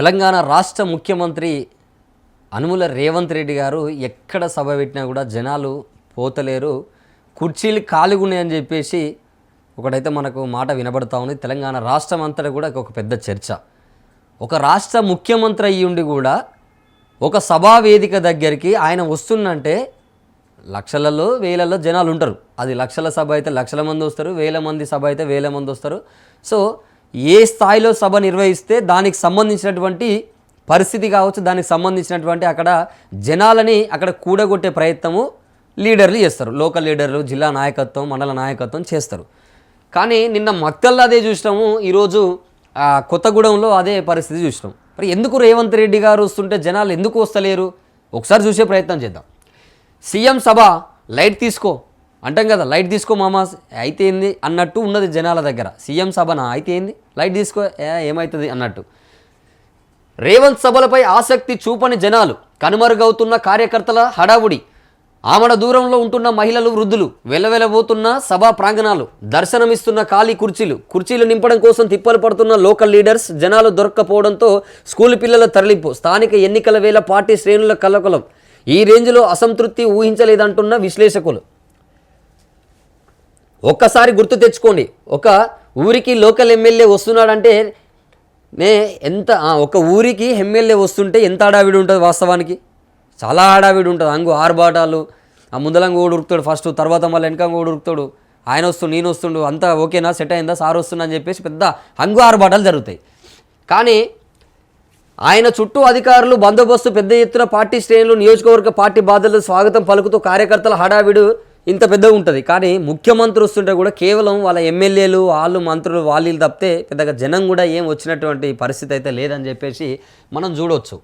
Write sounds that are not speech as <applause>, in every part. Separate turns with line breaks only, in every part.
తెలంగాణ రాష్ట్ర ముఖ్యమంత్రి అనుముల రేవంత్ రెడ్డి గారు ఎక్కడ సభ పెట్టినా కూడా జనాలు పోతలేరు. కుర్చీలు ఖాళీగా ఉన్నాయని చెప్పేసి ఒకటైతే మనకు మాట వినబడతా ఉంది. తెలంగాణ రాష్ట్రం అంతటా కూడా ఒక పెద్ద చర్చ. ఒక రాష్ట్ర ముఖ్యమంత్రి అయ్యుండి కూడా ఒక సభా వేదిక దగ్గరికి ఆయన వస్తుందంటే లక్షలలో వేలలో జనాలు ఉంటారు. అది లక్షల సభ అయితే లక్షల మంది వస్తారు వేల మంది సభ అయితే వేల మంది వస్తారు. సో ఏ స్థాయిలో సభ నిర్వహిస్తే దానికి సంబంధించినటువంటి పరిస్థితి కావచ్చు దానికి సంబంధించినటువంటి అక్కడ జనాలని అక్కడ కూడగొట్టే ప్రయత్నము లీడర్లు చేస్తారు. లోకల్ లీడర్లు జిల్లా నాయకత్వం మండల నాయకత్వం చేస్తారు. కానీ నిన్న మక్తల్లో అదే చూసినాము ఈరోజు ఆ, కొత్తగూడెంలో అదే పరిస్థితి చూసినాం. మరి ఎందుకు రేవంత్ రెడ్డి గారు వస్తుంటే జనాలు ఎందుకు వస్తలేరు? ఒకసారి చూసే ప్రయత్నం చేద్దాం. సీఎం సభ లైట్ తీసుకో. అంటాం కదా లైట్ తీసుకో మామా అయితే ఏంది? అన్నట్టు ఉన్నది జనాల దగ్గర. సీఎం సభన? అయితే ఏంది? లైట్ తీసుకో ఏమవుతుంది అన్నట్టు. రేవంత్ సభలపై ఆసక్తి చూపని జనాలు కనుమరుగవుతున్న కార్యకర్తల హడావుడి ఆమడ దూరంలో ఉంటున్న మహిళలు వృద్ధులు వెలవెలబోతున్న సభా ప్రాంగణాలు దర్శనమిస్తున్న ఖాళీ కుర్చీలు కుర్చీలు నింపడం కోసం తిప్పలు పడుతున్న లోకల్ లీడర్స్ జనాలు దొరక్కపోవడంతో స్కూల్ పిల్లల తరలింపు స్థానిక ఎన్నికల వేళ పార్టీ శ్రేణుల కలకలం. ఈ రేంజ్లో అసంతృప్తి ఊహించలేదంటున్న విశ్లేషకులు. ఒక్కసారి గుర్తు తెచ్చుకోండి. ఒక ఊరికి లోకల్ ఎమ్మెల్యే వస్తున్నాడంటే నే ఎంత ఒక ఊరికి ఎమ్మెల్యే వస్తుంటే ఎంత హడావిడి ఉంటుంది వాస్తవానికి? చాలా హడావిడి ఉంటుంది. అంగు ఆర్బాటాలు ఆ ముందలంగా ఓడి ఉరుకుతాడు ఫస్ట్ తర్వాత మళ్ళీ వెనకంగా ఓడి ఉరుకుతాడు. ఆయన వస్తుండు నేను వస్తుండు అంతా ఓకేనా సెట్ అయిందా సార్ వస్తున్నా అని చెప్పేసి పెద్ద అంగు ఆర్బాటాలు జరుగుతాయి. కానీ ఆయన చుట్టూ అధికారులు బందోబస్తు పెద్ద ఎత్తున పార్టీ శ్రేణులు నియోజకవర్గ పార్టీ బాధ్యతలు స్వాగతం పలుకుతూ కార్యకర్తల హడావిడు ఇంత పెద్దగా ఉంటుంది. కానీ ముఖ్యమంత్రి వస్తుంటే కూడా కేవలం వాళ్ళ ఎమ్మెల్యేలు వాళ్ళు మంత్రులు వాళ్ళు తప్పితే పెద్దగా జనం కూడా ఏం వచ్చినటువంటి పరిస్థితి అయితే లేదని చెప్పేసి మనం చూడవచ్చు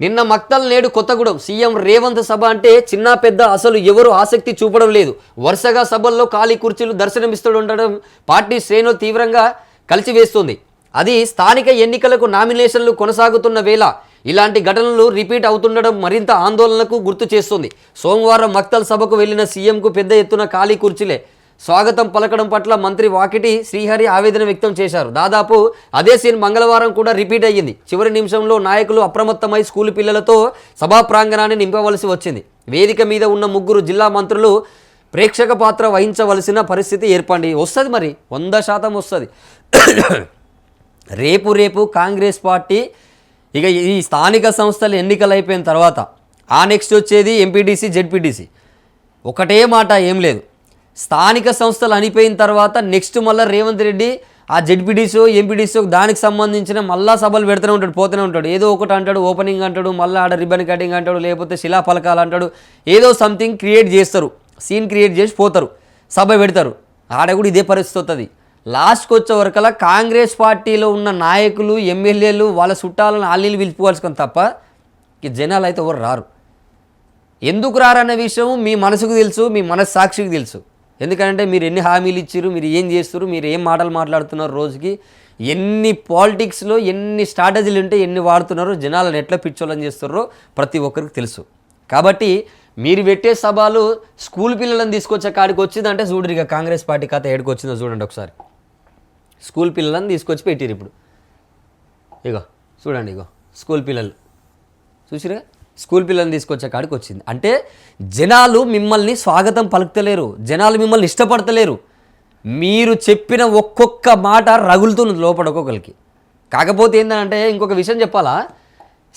నిన్న మక్తల్ నేడు కొత్తగూడెం సీఎం రేవంత్ సభ అంటే చిన్న పెద్ద అసలు ఎవరు ఆసక్తి చూపడం లేదు. వరుసగా సభల్లో ఖాళీ కుర్చీలు దర్శనమిస్తూ ఉండడం పార్టీ శ్రేణులు తీవ్రంగా కలిసివేస్తుంది. అది స్థానిక ఎన్నికలకు నామినేషన్లు కొనసాగుతున్న వేళ ఇలాంటి ఘటనలు రిపీట్ అవుతుండడం మరింత ఆందోళనకు గుర్తు చేస్తుంది. సోమవారం మక్తల్ సభకు వెళ్ళిన సీఎంకు పెద్ద ఎత్తున ఖాళీ కుర్చీలే. స్వాగతం పలకడం పట్ల మంత్రి వాకిటి శ్రీహరి ఆవేదన వ్యక్తం చేశారు. దాదాపు అదే సీన్ మంగళవారం కూడా రిపీట్ అయ్యింది. చివరి నిమిషంలో నాయకులు అప్రమత్తమై స్కూలు పిల్లలతో సభా ప్రాంగణాన్ని నింపవలసి వచ్చింది. వేదిక మీద ఉన్న ముగ్గురు జిల్లా మంత్రులు ప్రేక్షక పాత్ర వహించవలసిన పరిస్థితి ఏర్పడి వస్తుంది మరి? వంద శాతం వస్తుంది. <coughs> రేపు రేపు కాంగ్రెస్ పార్టీ ఇక ఈ స్థానిక సంస్థలు ఎన్నికలు అయిపోయిన తర్వాత ఆ నెక్స్ట్ వచ్చేది ఎంపీటీసీ జెడ్పీటీసీ ఒకటే మాట ఏం లేదు. స్థానిక సంస్థలు అనిపోయిన తర్వాత నెక్స్ట్ మళ్ళీ రేవంత్ రెడ్డి ఆ జెడ్పీటీసీ ఎంపీటీసీ దానికి సంబంధించిన మళ్ళా సభలు పెడుతూనే ఉంటాడు పోతూనే ఉంటాడు. ఏదో ఒకటి అంటాడు ఓపెనింగ్ అంటాడు మళ్ళీ ఆడ రిబ్బన్ కటింగ్ అంటాడు లేకపోతే శిలాఫలకాలు అంటాడు. ఏదో సంథింగ్ క్రియేట్ చేస్తారు. సీన్ క్రియేట్ చేసి పోతారు. సభ పెడతారు. ఆడ కూడా ఇదే పరిస్థితి వస్తుంది లాస్ట్కి వచ్చేవరకల్లా కాంగ్రెస్ పార్టీలో ఉన్న నాయకులు ఎమ్మెల్యేలు వాళ్ళ చుట్టాలను ఆలీలు పిలుపుకోవాల్సుకొని తప్ప ఈ జనాలు అయితే ఎవరు రారు. ఎందుకు రారన్న విషయం మీ మనసుకు తెలుసు మీ మనస్సాక్షికి తెలుసు. ఎందుకంటే మీరు ఎన్ని హామీలు ఇచ్చారు మీరు ఏం చేస్తారు మీరు ఏం మాటలు మాట్లాడుతున్నారు రోజుకి ఎన్ని పాలిటిక్స్లో ఎన్ని స్ట్రాటజీలు ఉంటే ఎన్ని వాడుతున్నారో జనాలను ఎట్లా పిచ్చోళ్ళని చేస్తారో ప్రతి ఒక్కరికి తెలుసు. కాబట్టి మీరు పెట్టే సభలు స్కూల్ పిల్లలను తీసుకొచ్చే కాడికి వచ్చిందంటే చూడరు ఇక కాంగ్రెస్ పార్టీ కథ ఏడుకొచ్చిందో చూడండి ఒకసారి. స్కూల్ పిల్లలను తీసుకొచ్చి పెట్టిరు ఇప్పుడు. ఇగో చూడండి ఇగో స్కూల్ పిల్లలు. చూసిరా స్కూల్ పిల్లల్ని తీసుకొచ్చే కాడికి వచ్చింది. అంటే జనాలు మిమ్మల్ని స్వాగతం పలుకుతలేరు. జనాలు మిమ్మల్ని ఇష్టపడతలేరు. మీరు చెప్పిన ఒక్కొక్క మాట రగులుతుంది లోపల ఒక్కొక్కరికి. కాకపోతే ఏంటంటే ఇంకొక విషయం చెప్పాలా?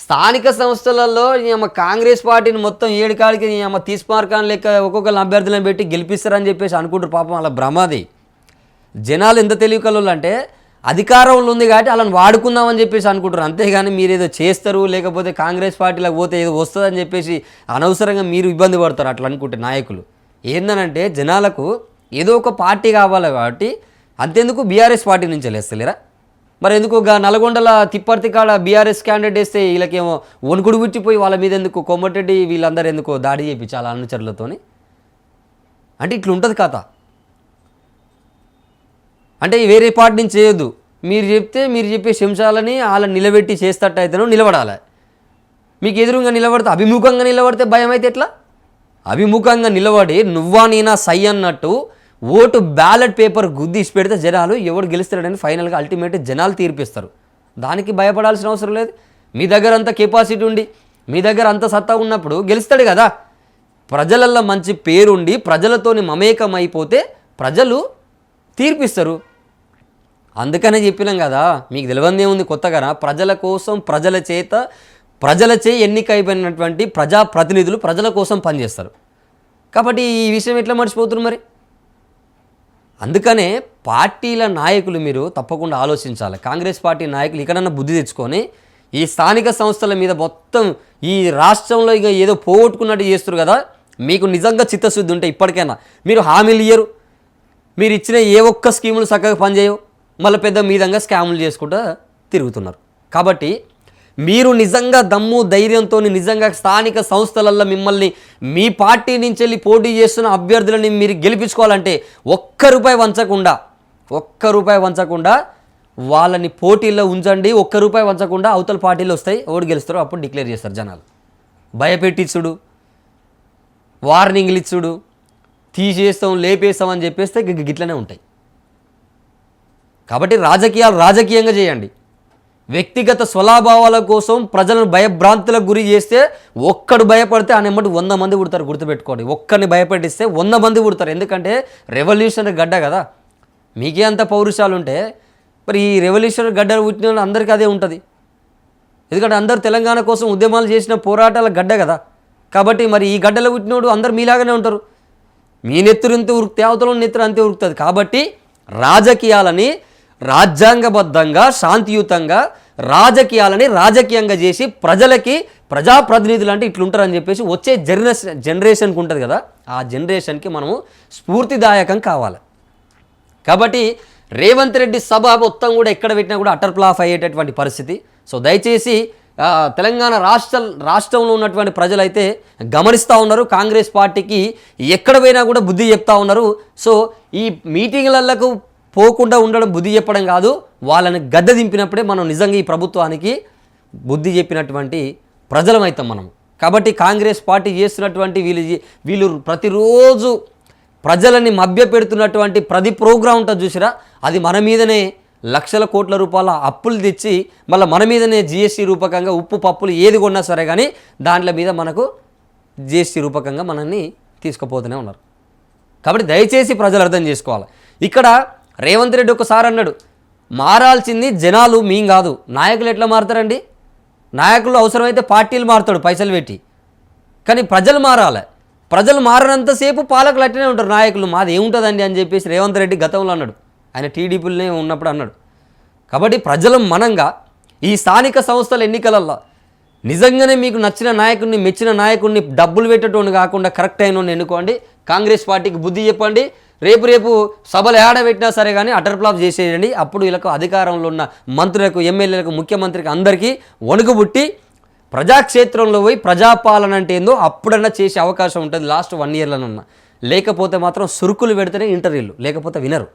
స్థానిక సంస్థలలో ఈ కాంగ్రెస్ పార్టీని మొత్తం ఏడు కాడికి ఈమె అమ్మ తీసుమార్కాన్ లెక్క ఒక్కొక్కరిని అభ్యర్థులను పెట్టి గెలిపిస్తారని చెప్పేసి అనుకుంటారు పాపం అలా భ్రమాది జనాలు ఎంత తెలివికలు అంటే అధికారంలో ఉంది కాబట్టి వాళ్ళని వాడుకుందామని చెప్పేసి అనుకుంటారు. అంతేగాని మీరు ఏదో చేస్తారు లేకపోతే కాంగ్రెస్ పార్టీలకు పోతే ఏదో వస్తుందని చెప్పేసి అనవసరంగా మీరు ఇబ్బంది పడతారు అట్లా అనుకుంటే నాయకులు. ఏందనంటే జనాలకు ఏదో ఒక పార్టీ కావాలి కాబట్టి అంతెందుకు బీఆర్ఎస్ పార్టీ నుంచి లేస్తలేరా? మరి ఎందుకు నల్గొండల తిప్పర్తి కాడ బీఆర్ఎస్ క్యాండిడేట్ వేస్తే వీళ్ళకేమో వణుకుడు పుట్టిపోయి వాళ్ళ మీద ఎందుకు కొమ్మటెడ్డి వీళ్ళందరూ ఎందుకు దాడి చేయించాలి అనుచరులతోని? అంటే ఇట్లా ఉంటుంది కథ. అంటే వేరే పార్టీ నుంచి చేయొద్దు. మీరు చెప్తే మీరు చెప్పే శంశాలని వాళ్ళని నిలబెట్టి చేస్తట్టు అయితేనో నిలబడాలి. మీకు ఎదురుగా నిలబడితే అభిముఖంగా నిలబడితే భయం అయితే ఎట్లా? అభిముఖంగా నిలబడి నువ్వా నేనా సై అన్నట్టు ఓటు బ్యాలెట్ పేపర్ గుద్దీసి పెడితే జనాలు ఎవడు గెలుస్తాడని ఫైనల్గా అల్టిమేట్ జనాలు తీర్పిస్తారు. దానికి భయపడాల్సిన అవసరం లేదు. మీ దగ్గర అంత కెపాసిటీ ఉండి మీ దగ్గర అంత సత్తా ఉన్నప్పుడు గెలుస్తాడు కదా. ప్రజలల్లో మంచి పేరుండి ప్రజలతోని మమేకం అయిపోతే ప్రజలు తీర్పిస్తారు. అందుకనే చెప్పినాం కదా మీకు తెలియందే ఉంది కొత్తగా ప్రజల కోసం ప్రజల చేత ప్రజలచే ఎన్నిక అయిపోయినటువంటి ప్రజాప్రతినిధులు ప్రజల కోసం పనిచేస్తారు. కాబట్టి ఈ విషయం ఎట్లా మర్చిపోతున్నారు మరి? అందుకనే పార్టీల నాయకులు మీరు తప్పకుండా ఆలోచించాలి. కాంగ్రెస్ పార్టీ నాయకులు ఇక్కడన్నా బుద్ధి తెచ్చుకొని ఈ స్థానిక సంస్థల మీద మొత్తం ఈ రాష్ట్రంలో ఇక ఏదో పోగొట్టుకున్నట్టు చేస్తారు కదా మీకు నిజంగా చిత్తశుద్ధి ఉంటే ఇప్పటికైనా మీరు హామీలు ఇయ్యరు. మీరు ఇచ్చిన ఏ ఒక్క స్కీములు చక్కగా పనిచేయవు. మళ్ళీ పెద్ద మీదంగా స్కాములు చేసుకుంటూ తిరుగుతున్నారు. కాబట్టి మీరు నిజంగా దమ్ము ధైర్యంతో నిజంగా స్థానిక సంస్థలల్లో మిమ్మల్ని మీ పార్టీ నుంచి వెళ్ళి పోటీ చేస్తున్న అభ్యర్థులని మీరు గెలిపించుకోవాలంటే ఒక్క రూపాయి వంచకుండా ఒక్క రూపాయి వంచకుండా వాళ్ళని పోటీల్లో ఉంచండి. ఒక్క రూపాయి వంచకుండా అవతల పార్టీలు వస్తాయి. ఓడి గెలుస్తారో అప్పుడు డిక్లేర్ చేస్తారు జనాలు. భయపెట్టించుడు వార్నింగ్లు ఇచ్చుడు. తీసేస్తాం లేపేస్తాం అని చెప్పేస్తే గిట్లనే ఉంటాయి. కాబట్టి రాజకీయాలు రాజకీయంగా చేయండి. వ్యక్తిగత స్వలాభావాల కోసం ప్రజలను భయభ్రాంతులకు గురి చేస్తే ఒక్కడు భయపడితే ఆ నెమ్మటి వంద మంది పుడతారు గుర్తుపెట్టుకోండి. ఒక్కరిని భయపెట్టిస్తే వంద మంది పుడతారు. ఎందుకంటే రెవల్యూషనరీ గడ్డ కదా. మీకే అంత పౌరుషాలు ఉంటే మరి ఈ రెవల్యూషనరీ గడ్డలు పుట్టిన వాళ్ళు అందరికీ అదే ఉంటుంది. ఎందుకంటే అందరు తెలంగాణ కోసం ఉద్యమాలు చేసిన పోరాటాల గడ్డ కదా. కాబట్టి మరి ఈ గడ్డలో పుట్టినోడు అందరు మీలాగానే ఉంటారు. మీ నెత్తురు ఎంత ఉరుకుతే అవతల నెత్తురు అంతే ఉరుకుతుంది. కాబట్టి రాజకీయాలని రాజ్యాంగబద్ధంగా శాంతియుతంగా రాజకీయాలని రాజకీయంగా చేసి ప్రజలకి ప్రజాప్రతినిధులు అంటే ఇట్లుంటారని చెప్పేసి వచ్చే జనరేషన్ జనరేషన్కి ఉంటుంది కదా ఆ జనరేషన్కి మనము స్ఫూర్తిదాయకం కావాలి. కాబట్టి రేవంత్ రెడ్డి సభ మొత్తం కూడా ఎక్కడ పెట్టినా కూడా అటర్ ప్లాఫ్ అయ్యేటటువంటి పరిస్థితి. సో దయచేసి తెలంగాణ రాష్ట్ర రాష్ట్రంలో ఉన్నటువంటి ప్రజలైతే గమనిస్తూ ఉన్నారు. కాంగ్రెస్ పార్టీకి ఎక్కడ పోయినా కూడా బుద్ధి చెప్తా ఉన్నారు. సో ఈ మీటింగ్లకు పోకుండా ఉండడం బుద్ధి చెప్పడం కాదు. వాళ్ళని గద్దె దింపినప్పుడే మనం నిజంగా ఈ ప్రభుత్వానికి బుద్ధి చెప్పినటువంటి ప్రజలమైతాం మనం. కాబట్టి కాంగ్రెస్ పార్టీ చేస్తున్నటువంటి వీళ్ళు వీళ్ళు ప్రతిరోజు ప్రజలని మభ్య పెడుతున్నటువంటి ప్రతి ప్రోగ్రాం ఉంటుంది చూసిరా? అది మన మీదనే లక్షల కోట్ల రూపాయల అప్పులు తెచ్చి మళ్ళీ మన మీదనే జిఎస్టీ రూపకంగా ఉప్పు పప్పులు ఏది కొన్నా సరే కానీ దాంట్ల మీద మనకు జిఎస్టీ రూపకంగా మనల్ని తీసుకుపోతూనే ఉన్నారు. కాబట్టి దయచేసి ప్రజలు అర్థం చేసుకోవాలి. ఇక్కడ రేవంత్ రెడ్డి ఒకసారి అన్నాడు మారాల్సింది జనాలు మీం కాదు. నాయకులు ఎట్లా మారుతారండి? నాయకులు అవసరమైతే పార్టీలు మారుతాడు పైసలు పెట్టి. కానీ ప్రజలు మారాలి. ప్రజలు మారినంతసేపు పాలకులు అట్లనే ఉంటారు. నాయకులు మాది ఏముంటుందండి? అని చెప్పేసి రేవంత్ రెడ్డి గతంలో అన్నాడు. ఆయన టీడీపీలోనే ఉన్నప్పుడు అన్నాడు. కాబట్టి ప్రజల మనంగా ఈ స్థానిక సంస్థల ఎన్నికలల్లో నిజంగానే మీకు నచ్చిన నాయకుడిని మెచ్చిన నాయకుడిని డబ్బులు పెట్టేటోని కాకుండా కరెక్ట్ అయిన ఎన్నుకోండి. కాంగ్రెస్ పార్టీకి బుద్ధి చెప్పండి. రేపు రేపు సభలు ఏడబెట్టినా సరే కానీ అటర్ ఫ్లాప్ చేసేయండి. అప్పుడు వీళ్ళకు అధికారంలో ఉన్న మంత్రులకు ఎమ్మెల్యేలకు ముఖ్యమంత్రికి అందరికీ వణుకుబుట్టి ప్రజాక్షేత్రంలో పోయి ప్రజాపాలన అంటే ఏందో అప్పుడన్నా చేసే అవకాశం ఉంటుంది. లాస్ట్ వన్ ఇయర్లోనన్నా. లేకపోతే మాత్రం సురుకులు పెడితేనే ఇంటర్వ్యూలు లేకపోతే వినరు.